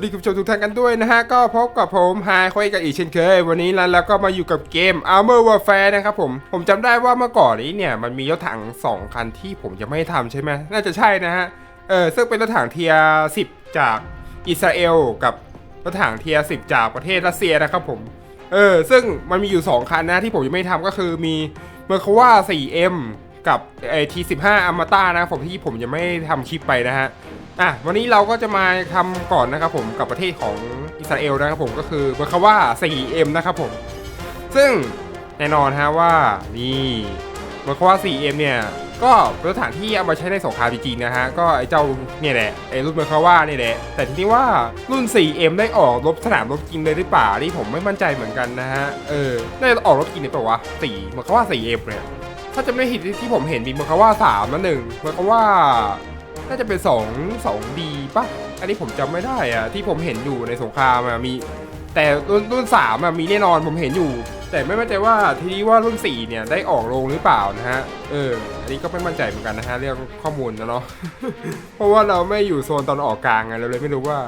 วัสดีคุณผู้ชมทุกท่านกันด้วยนะฮะ ก็พบกับผมไฮคอยกับอีกเช่นเคย วันนี้แล้วเราก็มาอยู่กับเกม Armor Warfare นะครับผม ผมจำได้ว่าเมื่อก่อนนี้เนี่ยมันมีรถถัง 2 คันที่ผมยังไม่ทำใช่ไหมน่าจะใช่นะฮะ เออซึ่งเป็นรถถังเทียร์10จากอิสราเอลกับรถถังเทียร์10จากประเทศรัสเซียนะครับผม เออซึ่งมันมีอยู่ 2 คันนะที่ผมยังไม่ทำก็คือมีเมอร์คว่า 4M กับไอทีสิบห้าอมตะนะครับผมที่ผมยังไม่ทำคลิปไปนะฮะ อะวันนี้เราก็จะมาทำก่อนนะครับผมกับประเทศของอิสราเอลนะครับผมก็คือเบอร์คาว่า 4M นะครับผม ซึ่งแน่นอนฮะว่านี่เบอร์คาว่า 4M เนี่ยก็เป็นสถานที่เอามาใช้ในสงครามจริงๆนะฮะก็ไอ้เจ้าเนี่ยแหละไอ้รุ่นเบอร์คาว่าเนี่ยแหละแต่ทีนี้ว่ารุ่น 4M ได้ออกรบสนามรบจริงเลยหรือเปล่านี่ผมไม่มั่นใจเหมือนกันนะฮะเออได้ออกรบจริงหรือเปล่าวะ4เบอร์คาว่า 4M เนี่ยถ้าจะไม่ผิดที่ผมเห็นมีเบอร์คาว่า3นะหนึ่งเบอร์คาว่า น่าจะเป็น2 2ดีปะอันนี้ผมจำไม่ได้อะที่ผมเห็นอยู่ในสงครามอะมี แต่รุ่นรุ่นสามอะมีแน่นอนผมเห็นอยู่ แต่ไม่มั่นใจว่าทีนี้ว่ารุ่น4เนี่ยได้ออกโรงหรือเปล่านะฮะเอออันนี้ก็ไม่มั่นใจเหมือนกันนะฮะเรื่องข้อมูลนะเนาะเพราะว่าเราไม่อยู่โซนตอนออกกลางไงเราเลยไม่รู้ว่า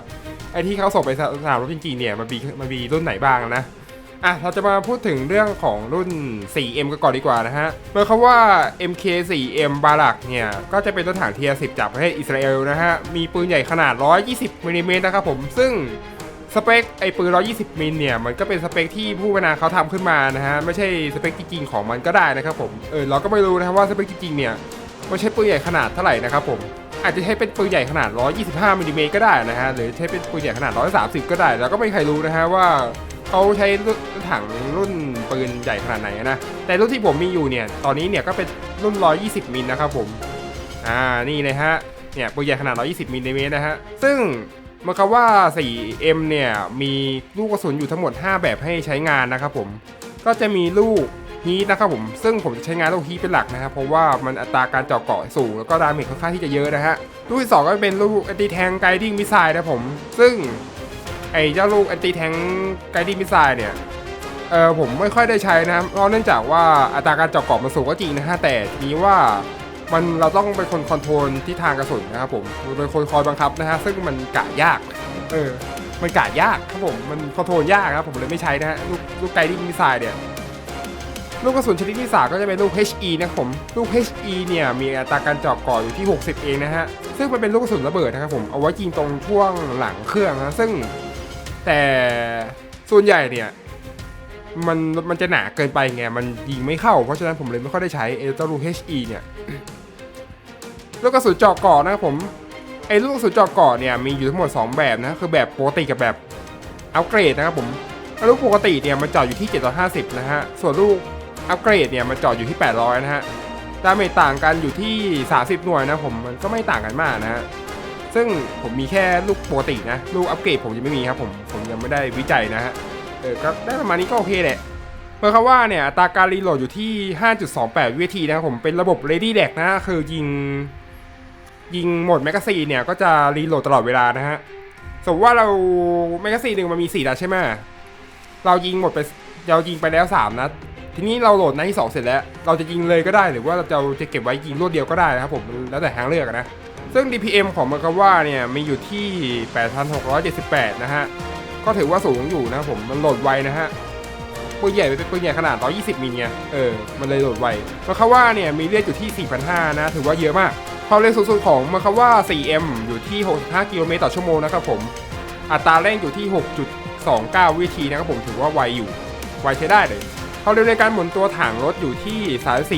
ไอที่เขาส่งไปสนามรบจริงๆเนี่ยมันมีมันมีรุ่นไหนบ้างนะ อะเราจะมาพูดถึงเรื่องของรุ่น 4M กันก่อนดีกว่านะฮะเมื่อคำว่า MK4M บารักเนี่ย ก็จะเป็นรถถังเทียร์10 จากประเทศอิสราเอลนะฮะ มีปืนใหญ่ขนาด 120มิลลิเมตรนะครับผมซึ่งสเปคไอ้ปืน 120 มิลเนี่ย มันก็เป็นสเปคที่ผู้พัฒนาเขาทำขึ้นมานะฮะ ไม่ใช่สเปคจริงๆของมันก็ได้นะครับผม เออเราก็ไม่รู้นะครับว่าสเปคจริงๆเนี่ยมันใช้ปืนใหญ่ขนาดเท่าไหร่นะครับผม อาจจะใช้เป็นปืนใหญ่ขนาด 125มิลลิเมตรก็ได้นะฮะ หรือใช้เป็นปืนใหญ่ขนาด 130 ก็ได้แล้วก็ไม่ใครรู้นะฮะว่า เขาใช้ถังรุ่นปืนใหญ่ขนาดไหนนะ แต่รุ่นที่ผมมีอยู่เนี่ย ตอนนี้เนี่ยก็เป็นรุ่น 120มิลนะครับผม อ่า นี่เลยฮะ เนี่ยปืนใหญ่ขนาด 120มิลลิเมตรนะฮะ ซึ่งมันก็ว่า 4M เนี่ย มีลูกกระสุนอยู่ทั้งหมด 5 แบบให้ใช้งานนะครับผม ก็จะมีลูกฮีทนะครับผม ซึ่งผมจะใช้งานลูกฮีทเป็นหลักนะครับ เพราะว่ามันอัตราการเจาะเกาะสูง แล้วก็ดาเมจค่อนข้างที่จะเยอะนะฮะ ลูกที่สองก็เป็นลูก anti tank guiding missile นะผม ซึ่ง ไอ้เจ้าลูก anti tank guiding missile เนี่ยเออผมไม่ค่อยได้ใช้นะเพราะเนื่องจากว่าอัตราการเจาะเกาะมันสูงก็จริงนะฮะแต่ทีนี้ว่ามันเราต้องเป็นคนคอนโทรลที่ทางกระสุนนะครับผมเป็นคนคอยบังคับนะฮะซึ่งมันกะยากเออมันกะยากครับผมมันคอนโทรลยากครับผมเลยไม่ใช้นะฮะลูกลูก guiding missile เนี่ยลูกกระสุนชนิดที่สาก็จะเป็นลูก HE นะผมลูก HE เนี่ยมีอัตราการเจาะกาะอยู่ที่ 60 เองนะฮะ ซึ่งมันเป็นลูกกระสุนระเบิดนะครับผมเอาไว้ยิงตรงช่วงหลังเครื่องนะซึ่ง แต่ส่วนใหญ่เนี่ยมันมันจะหนาเกินไปไง มันยิงไม่เข้า เพราะฉะนั้นผมเลยไม่ค่อยได้ใช้ไอ้เจ้าลูก HE เนี่ยลูกกระสุนเจาะเกาะนะครับผมไอ้ลูกกระสุนเจาะเกาะเนี่ยมีอยู่ทั้งหมด 2 แบบนะคือแบบปกติกับแบบอัปเกรดนะครับผมลูกปกติเนี่ยมันเจาะอยู่ที่ 750 นะฮะส่วนลูกอัปเกรดเนี่ยมันเจาะอยู่ที่ 800 นะฮะดาเมจต่างกันอยู่ที่ 30 หน่วยนะผมมันก็ไม่ต่างกันมากนะฮะ ซึ่งผมมีแค่ลูกปกตินะ ลูกอัปเกรดผมยังไม่มีครับผม ผมยังไม่ได้วิจัยนะฮะ เออก็ได้ประมาณนี้ก็โอเคแหละเมื่อคำว่าเนี่ยอัตราการรีโหลดอยู่ที่ 5.28 วินาทีนะครับผม เป็นระบบ Ready d e c นะ คือยิง ยิงหมดแมกกาซีนเนี่ยก็จะรีโหลดตลอดเวลานะฮะ สมมติว่าเราแมกกาซีนหนึ่งมันมี4นัดใช่ไหมเรายิงหมดไป เรายิงไปแล้ว3นัดทีนี้เราโหลดนัดที่2เสร็จแล้ว เราจะยิงเลยก็ได้หรือว่าเราจะจะเก็บไว้ยิงรวดเดียวก็ได้นะครับผม แล้วแต่ทางเลือกนะ ซึ่ง DPM ของมันก็ว่าเนี่ยมีอยู่ที่ 8,678 นะฮะ ก็ถือว่าสูงอยู่นะผม มันโหลดไวนะฮะปืนใหญ่เป็นปืนใหญ่ขนาด 120มิลไงเออ มันเลยโหลดไวมันเขาว่าเนี่ยมีเลือดอยู่ที่ 4,500 นะ ถือว่าเยอะมากความเร็วสูงสุดของมันเขาว่า 4M อยู่ที่ 65 กิโลเมตรต่อชั่วโมงนะครับผม อัตราเร่งอยู่ที่ 6.29 วิธีนะครับผม ถือว่าไวอยู่ ไวใช้ได้เลยความเร็วในการหมุนตัวถังรถอยู่ที่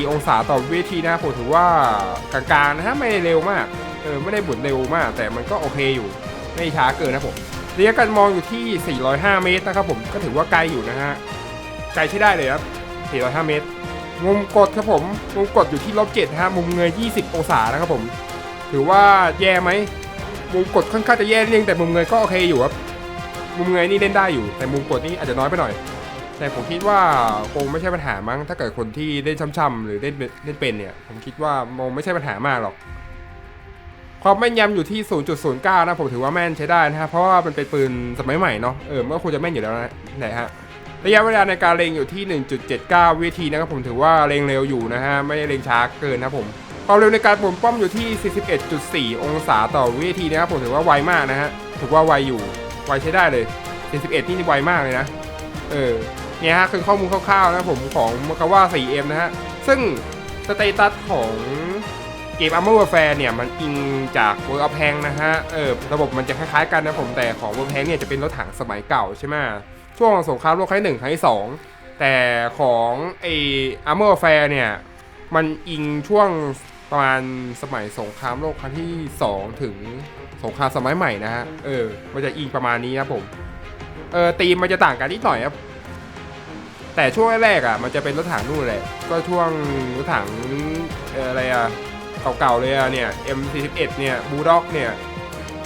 34 องศาต่อวิธีนะครับผมถือว่ากลางๆนะฮะ ไม่เร็วมาก เออไม่ได้หมุนเร็วมาก แต่มันก็โอเคอยู่ ไม่ช้าเกินนะผมระยะการมองอยู่ที่ 405 เมตรนะครับผมก็ถือว่าไกลอยู่นะฮะไกลใช้ได้เลยครับ 405 เมตร มุมกดครับผม มุมกดอยู่ที่ลบ7นะฮะมุมเงย 20 องศานะครับผม ถือว่าแย่ไหมมุมกดค่อนข้างจะแย่นิดนึงแต่มุมเงยก็โอเคอยู่ครับ มุมเงยนี่เล่นได้อยู่ แต่มุมกดนี่อาจจะน้อยไปหน่อย แต่ผมคิดว่าคงไม่ใช่ปัญหามั้ง ถ้าเกิดคนที่เล่นช่ำๆหรือเล่นเล่นเป็นเนี่ย ผมคิดว่ามองไม่ใช่ปัญหามากหรอก ความแม่นยำอยู่ที่ 0.09 นะผมถือว่าแม่นใช้ได้นะฮะเพราะว่ามันเป็นปืนสมัยใหม่เนาะเออมันก็ควรจะแม่นอยู่แล้วนะไหนฮะระยะเวลาในการเล็งอยู่ที่ 1.79 วิทีนะครับผมถือว่าเล็งเร็วอยู่นะฮะไม่ได้เล็งช้าเกินนะผมความเร็วในการหมุนป้อมอยู่ที่ 41.4 องศาต่อวิทีนะครับผมถือว่าไวมากนะฮะถือว่าไวอยู่ไวใช้ได้เลย 41 นี่ไวมากเลยนะเออเนี่ยฮะคือข้อมูลคร่าวๆนะผมของมากาว่า 4M นะฮะซึ่งสเตตัสของ เกม Armor Warfare เนี่ยมันอิงจาก World of Tanks นะฮะ เออระบบมันจะคล้ายๆกันนะผมแต่ของ World of Tanks เนี่ยจะเป็นรถถังสมัยเก่าใช่ไหมช่วงสงครามโลกครั้งที่หนึ่งครั้งที่สองแต่ของไอ Armor Warfare เนี่ยมันอิงช่วงประมาณสมัยสงครามโลกครั้งที่ 2 ถึงสงครามสมัยใหม่นะฮะ เออ มันจะอิงประมาณนี้นะผม เออตีมมันจะต่างกันนิดหน่อยครับ แต่ช่วงแรกๆอะ มันจะเป็นรถถังนู่นแหละ ก็ช่วงรถถังอออะไรอะ เก่าๆเลยอะเนี่ย M41 เนี่ยบูด็อกเนี่ย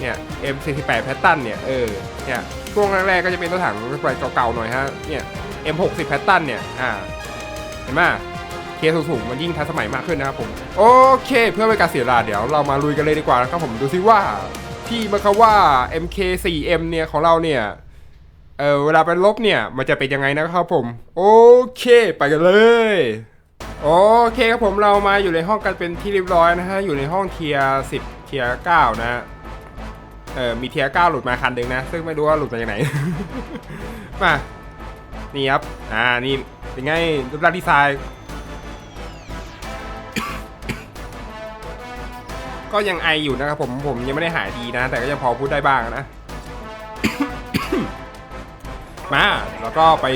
เนี่ย M48 แพตตันเนี่ยเออเนี่ยช่วงแรกๆก็จะเป็นรถถังสมัยเก่าๆหน่อยฮะเนี่ย M60 แพตตันเนี่ยอ่าเห็นไหมเคสสูงๆมันยิ่งทันสมัยมากขึ้นนะครับผมโอเค เพื่อไม่ให้การเสียเวลาเดี๋ยวเรามาลุยกันเลยดีกว่านะครับผมดูซิว่าที่มันคว่า MK4M เนี่ยของเราเนี่ยเออเวลาไปลบเนี่ยมันจะเป็นยังไงนะครับผม โอเค ไปกันเลย โอเคครับผมเรามาอยู่ในห้องกันเป็นที่เรียบร้อยนะฮะอยู่ในห้องเทียสิบเทียเก้านะเออมีเทียเก้าหลุดมาคันหนึ่งนะ ซึ่งไม่รู้ว่าหลุดมาจากไหน มานี่ครับอ่านี่เป็นไงรูปร่างดีไซน์ก็ยังไออยู่นะครับผมผมยังไม่ได้หายดีนะ แต่ก็ยังพอพูดได้บ้างนะ มาแล้วก็ไป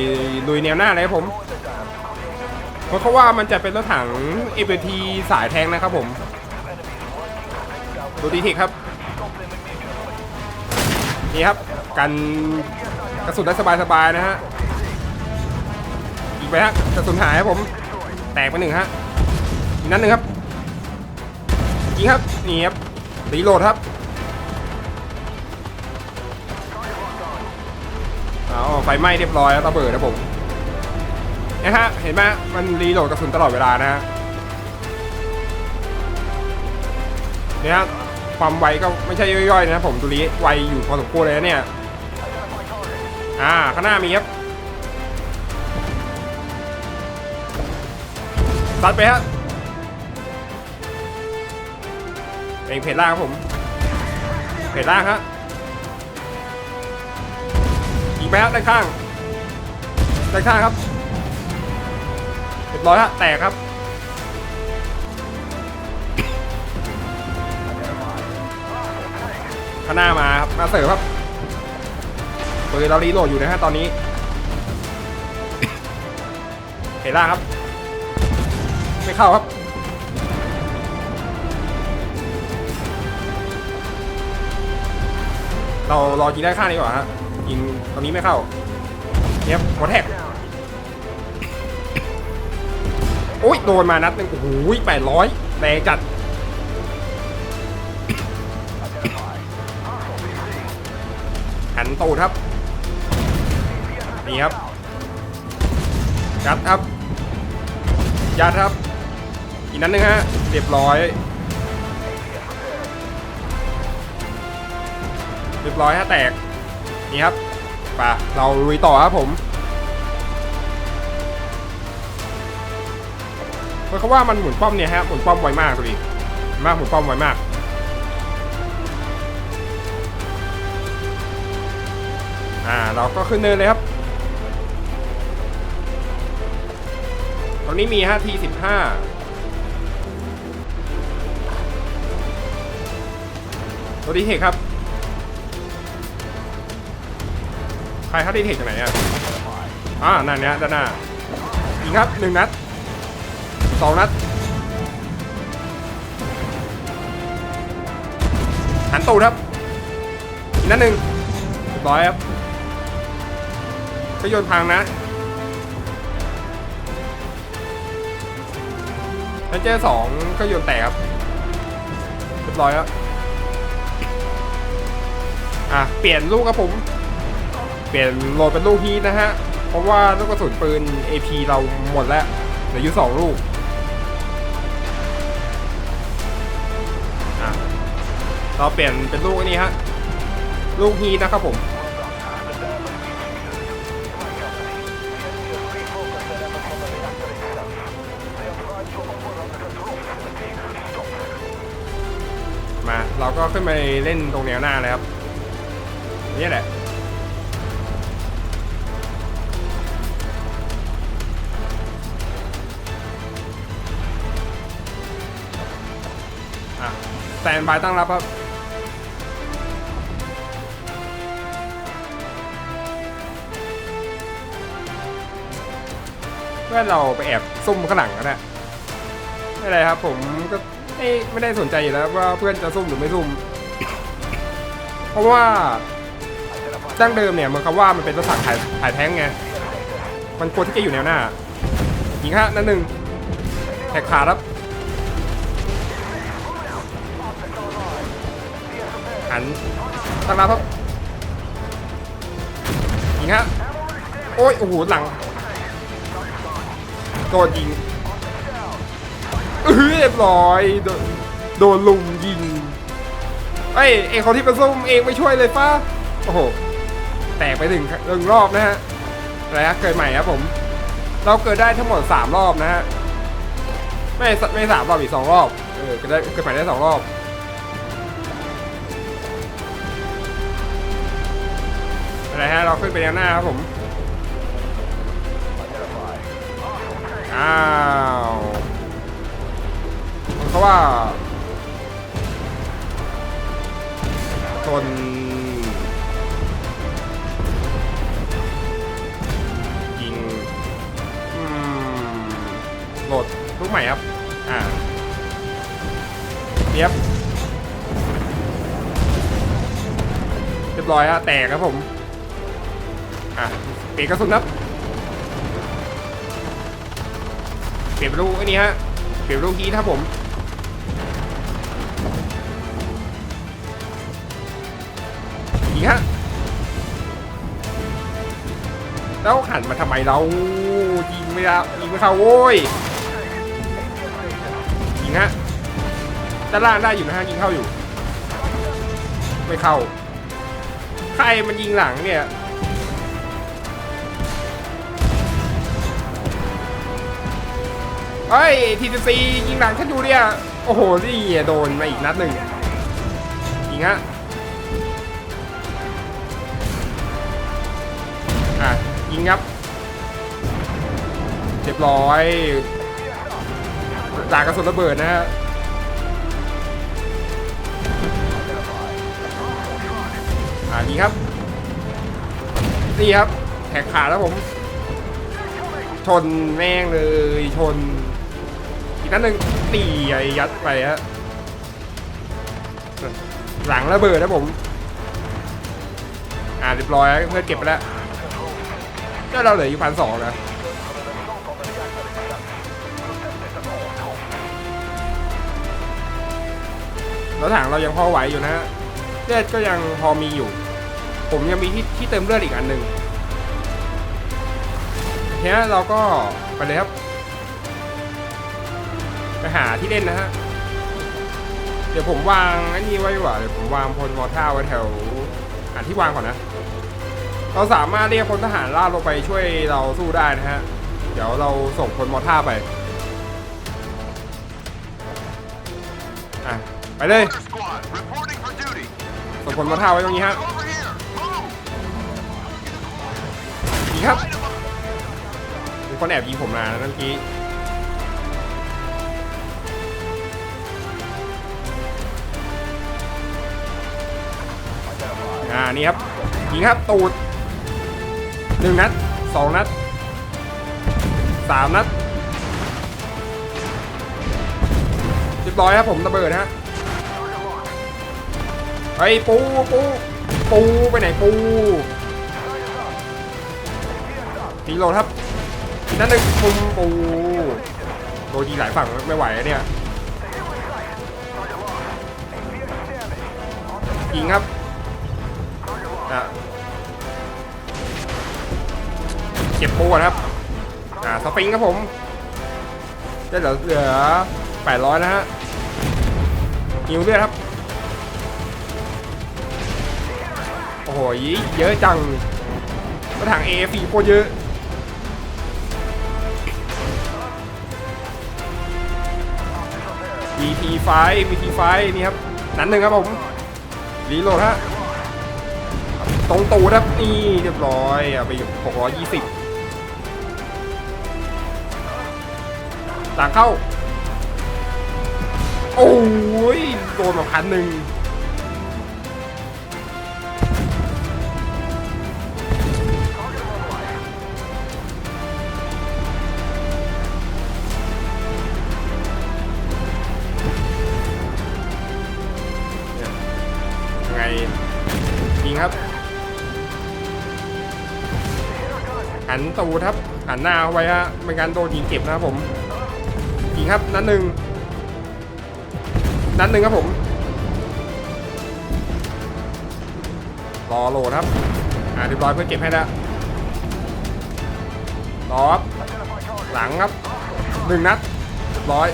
ลุยแนวหน้าเลยครับผม เพราะเขาว่ามันจะเป็นรถถัง a อ t สายแทงนะครับผมดูดีทีครับ นี่ครับกันกระสุนได้สบายๆนะฮะอีกไปฮะกระสุนหายครับผม แตกไปหนึ่งฮะอีกนัดหนึ่งครับยิงครับนี่ครับรีโหลดครับเอาไฟไหม้เรียบร้อยแล้วระเบิดนะผม นะฮะ เห็นไหมมันรีโหลดกระสุนตลอดเวลานะฮะเนี่ยฮะความไวก็ไม่ใช่ย่อยๆนะผมตัวนี้ไวอยู่พอสมควรเลยนะเนี่ย อ่า ข้างหน้ามีครับซัดไปฮะเองเพจล่างครับผม เพจล่างฮะอีกไหมฮะด้านข้างด้านข้างครับ บร้อยฮะแตกครับข้างหน้ามาครับมาเสิร์ฟครับปืนเรารีโหลดอยู่นะฮะตอนนี้เห็นล่าครับ ไม่เข้าครับเรารอยิงได้ข้างดีกว่าฮะยิงตอนนี้ไม่เข้าเนี่ยหัวแท็ก โอ้ยโดนมานัดหนึ่งโอ้โหแปดร้อยแรงจัดหันตูดครับนี่ครับยัดครับยัดครับ อีกนั้นหนึงฮะเรียบร้อย เรียบร้อยฮะแตกนี่ครับป่ะเราลุยต่อครับผม เพราะเขาว่ามันหมุนป้อมเนี่ยฮะหมุนป้อมไวมากดูดิเห็นมากหมุนป้อมไวมากอ่าเราก็ขึ้นเนินเลยครับตรงนี้มีฮะทีสิบห้าตัวดีเทคครับ ใครเขาดีเทคจากไหนอะอ่านั่นเนี้ยด้านหน้ายิงครับหนึ่งนัด สองนัด หันตูดครับ อีกนัดหนึ่งร้อยครับก็โยนพังนะแล้วเจอสองก็โยนแตกครับเรียบร้อยแล้วอะ เปลี่ยนลูกครับผม เปลี่ยนโหลดเป็นลูกฮีนะฮะ เพราะว่าลูกกระสุนปืน AP เราหมดแล้วเหลืออยู่สองลูก เราเปลี่ยนเป็นลูกนี้ฮะ ลูกฮีนะครับผม มาเราก็ขึ้นไปเล่นตรงแนวหน้าเลยครับ นี่แหละแตนบายตั้งรับครับ พื่อนเราไปแอบซุ่มข้างหลังก็ได้ไม่ไรครับ ผมก็ไม่ไม่ได้สนใจอยู่แล้วว่าเพื่อนจะซุ่มหรือไม่ซุ่ม เพราะว่าดั้งเดิมเนี่ยมันคำว่ามันเป็นรถถังถ่ายถ่ายแท้งไง มันควรที่จะอยู่แนวหน้ายิงฮะนั่นหนึ่งแหกขาครับหันตั้งรับครับยิงฮะโอ้ยโอ้โหหลัง โดยิงเออเรียบร้อยโดนโดนลุมยิงเอ้ยเองคนที่เป็นส้มเองไม่ช่วยเลยป้าโอ้โหแตกไปถึงหนึ่งรอบนะฮะอะไรฮะเกิดใหม่ครับผม เราเกิดได้ทั้งหมดสามรอบนะฮะไม่ไม่สามรอบอีกสองรอบเออเกิดได้เกิดใหม่ได้สองรอบอะไรฮะเราขึ้นไปแนวหน้าครับผม อ้าวเขาว่าทนยิงอืมโหลดลูกใหม่ครับ อ่าเรียบเรียบร้อยฮะแตกครับผม อะเปลี่ยนกระสุนครับ ลี่ยนเป็นลูกไอ้นี่ฮะเปลี่ยนเป็นลูกฮีทครับผมยิงฮะแล้วหันมาทำไมเรายิงไม่ได้ยิงไม่เข้าโว้ยยิงฮะด้านล่างได้อยู่นะฮะยิงเข้าอยู่ ไม่เข้า ใครมันยิงหลังเนี่ย เฮ้ยทีซียิงหลังฉันดูเนี่ยโอ้โหนี่โดนมาอีกนัดหนึ่งยิงฮะอะยิงครับเรียบร้อยจากกระสุนระเบิดนะฮะอะยิงครับนี่ครับแหกขาแล้วผม ชนแม่งเลยชน นัดหนึ่งตีไอ้ยัดไปฮะหลังระเบิดนะผม อ่าเรียบร้อยเพื่อนเก็บไปแล้วก็เราเหลืออยู่พันสองนะแล้วถังเรายังพอไหวอยู่นะฮะเลือดก็ยังพอมีอยู่ ผมยังมีที่ที่เติมเลือดอีกอันหนึ่งทีนี้เราก็ไปเลยครับ ไปหาที่เล่นนะฮะ เดี๋ยวผมวางอันนี้ไว้ดีกว่าเดี๋ยวผมวางพลมอท่าไว้แถวหาที่วางก่อนนะ เราสามารถเรียกพลทหารล่าลงไปช่วยเราสู้ได้นะฮะ เดี๋ยวเราส่งพลมอท่าไป อะ ไปเลย ส่งพลมอท่าไว้ตรงนี้ฮะ Over here. Move. ยิงครับมีคนแอบยิงผมมานะเมื่อกี้ อ่านี่ครับยิงครับตูดหนึ่งนัดสองนัดสามนัดเรียบร้อยครับผมระเบิดฮะเฮ้ยปูปูปูไปไหนปูตีโหลดครับนั่นหนึ่งปูปูโดนยิงหลายฝั่งไม่ไหวเนี่ยยิงครับ อะเก็บปูก่อนครับ อ่าสปริงครับผมได้เหลือเหลือแปดร้อยนะฮะยิวเลือดครับ โอ้โหเยอะจังกระถาง AFC โคตรเยอะ VT ไฟ VT ไฟนี่ครับ นั้นหนึ่งครับผมรีโหลดฮะ ตรงตูดครับนี่เรียบร้อยเอาไป620หลังเข้า โอ้ยโดนมาพันหนึ่งยังไงยิงครับ หันตูดครับหันหน้าเอาไว้ฮะเป็นการโดนยิงเก็บนะครับผมยิงครับนัดหนึ่งนัดหนึ่งครับผมรอโหลดครับอ่าเรียบร้อยเพื่อเก็บให้แล้วรอครับหลังครับหนึ่งนัดร้อย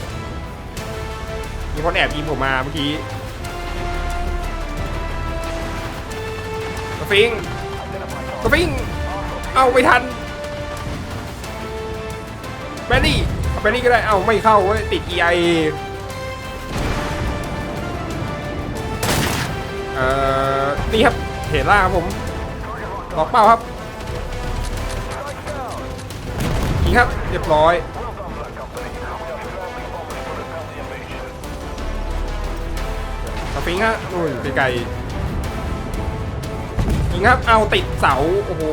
มีคนแอบยิงผมมาเมื่อกี้กระฟิงกระฟิงเอาไม่ทัน แบนนี่เอาแบนนี่ก็ได้ เอ้าไม่เข้าเว้ยติด EI เอ่อ นี่ครับเห็นล่าครับผมล็อกเป้าครับยิงครับ เรียบร้อยสฟิงค์ฮะนู่นไกลๆยิงครับ เอาติดเสา โอ้โห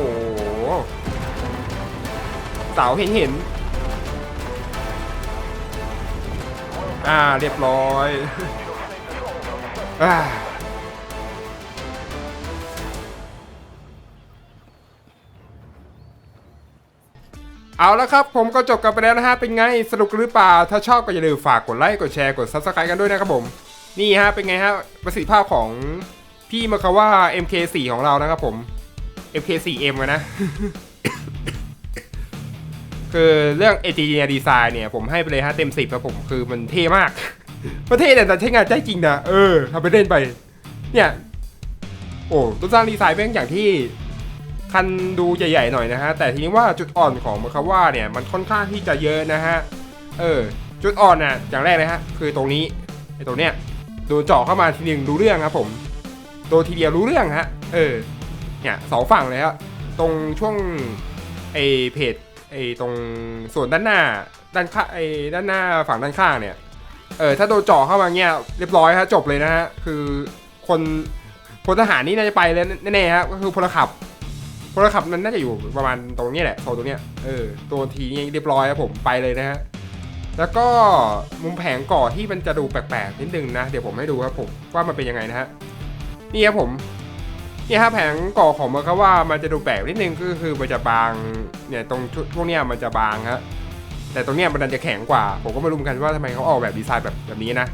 เสาเห็นเห็น อ่าเรียบร้อยอ่าเอาละครับ ผมก็จบกันไปแล้วนะฮะ เป็นไง สนุกหรือเปล่า ถ้าชอบก็อย่าลืมฝากกดไลค์ กดแชร์ กด subscribe กันด้วยนะครับผม นี่ฮะ เป็นไงฮะ ประสิทธิภาพของพี่มาคาว่า MK4 ของเรานะครับผม MK4M นะ คือเรื่อง engineer design เนี่ยผมให้ไปเลยฮะเต็มสิบครับผมคือมันเท่มาก ประเทศแต่ใช้งานได้จริงนะเออทำไปเล่นไป เนี่ยโอ้ตัวสร้างดีไซน์เป็นอย่างที่คันดูใหญ่ๆหน่อยนะฮะ แต่ทีนี้ว่าจุดอ่อนของมาคาว่าเนี่ยมันค่อนข้างที่จะเยอะนะฮะ เออ จุดอ่อนน่ะอย่างแรกเลยฮะ คือตรงนี้ไอ้ตรงเนี้ยโดนเจาะเข้ามาทีหนึ่งรู้เรื่องครับผมโดนทีเดียวรู้เรื่องฮะ เออ เนี่ยสองฝั่งเลยฮะตรงช่วงไอเพจ ไอตรงส่วนด้านหน้าด้านข้างไอด้านหน้าฝั่งด้านข้างเนี่ยเออถ้าโดนเจาะเข้ามาเงี้ยเรียบร้อยฮะจบเลยนะฮะคือคนพลทหารนี่น่าจะไปแล้วแน่ๆฮะก็คือพลขับพลขับนั้นน่าจะอยู่ประมาณตรงนี้แหละโซนตรงเนี้ยเออตัวทีนี้เรียบร้อยครับผมไปเลยนะฮะแล้วก็มุมแผงก่อที่มันจะดูแปลกๆนิดนึงนะ เดี๋ยวผมให้ดูครับผมว่ามันเป็นยังไงนะฮะนี่ครับผม นี่ฮะแผงก่อของมันก็ว่ามันจะดูแปลกนิดนึงก็คือมันจะบางเนี่ยตรงช่วงเนี้ยมันจะบางฮะแต่ตรงเนี้ยมันดันจะแข็งกว่า ผมก็ไม่รู้เหมือนกันว่าทำไมเขาออกแบบดีไซน์แบบแบบนี้นะ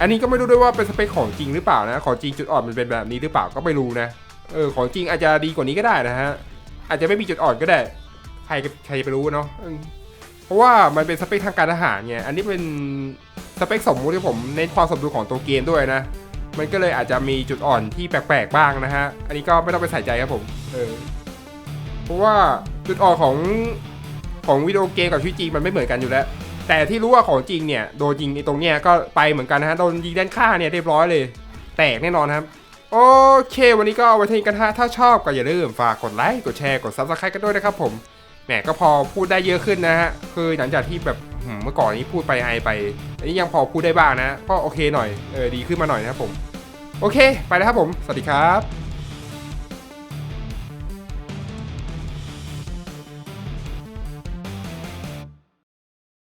อันนี้ก็ไม่รู้ด้วยว่าเป็นสเปคของจริงหรือเปล่านะ ของจริงจุดอ่อนมันเป็นแบบนี้หรือเปล่าก็ไม่รู้นะเออของจริงอาจจะดีกว่านี้ก็ได้นะฮะอาจจะไม่มีจุดอ่อนก็ได้ ใครใครไปรู้เนาะเพราะว่ามันเป็นสเปคทางการทหารไงอันนี้เป็นสเปคสมมุติที่ผมเน้นความสมดุลของตัวเกมด้วยนะ มันก็เลยอาจจะมีจุดอ่อนที่แปลกๆบ้างนะฮะ อันนี้ก็ไม่ต้องไปใส่ใจครับผม เออ เพราะว่าจุดอ่อนของของวิดีโอเกมกับชีวิตจริงมันไม่เหมือนกันอยู่แล้ว แต่ที่รู้ว่าของจริงเนี่ยโดนยิงไอ้ตรงเนี้ยก็ไปเหมือนกันนะฮะ โดนยิงด้านข้างเนี่ยเรียบร้อยเลย แตกแน่นอนครับ โอเค วันนี้ก็เอาไว้เท่านี้กันฮะ ถ้าชอบก็อย่าลืมฝากกดไลค์ กดแชร์ กด subscribe กันด้วยนะครับผม แหมก็พอพูดได้เยอะขึ้นนะฮะ คือหลังจากที่แบบหืม เมื่อก่อนนี้พูดไปไอไป อันนี้ยังพอพูดได้บ้างนะ ก็โอเคหน่อย เออดีขึ้นมาหน่อยนะครับผม โอเค ไปแล้วครับผม สวัสดีครับ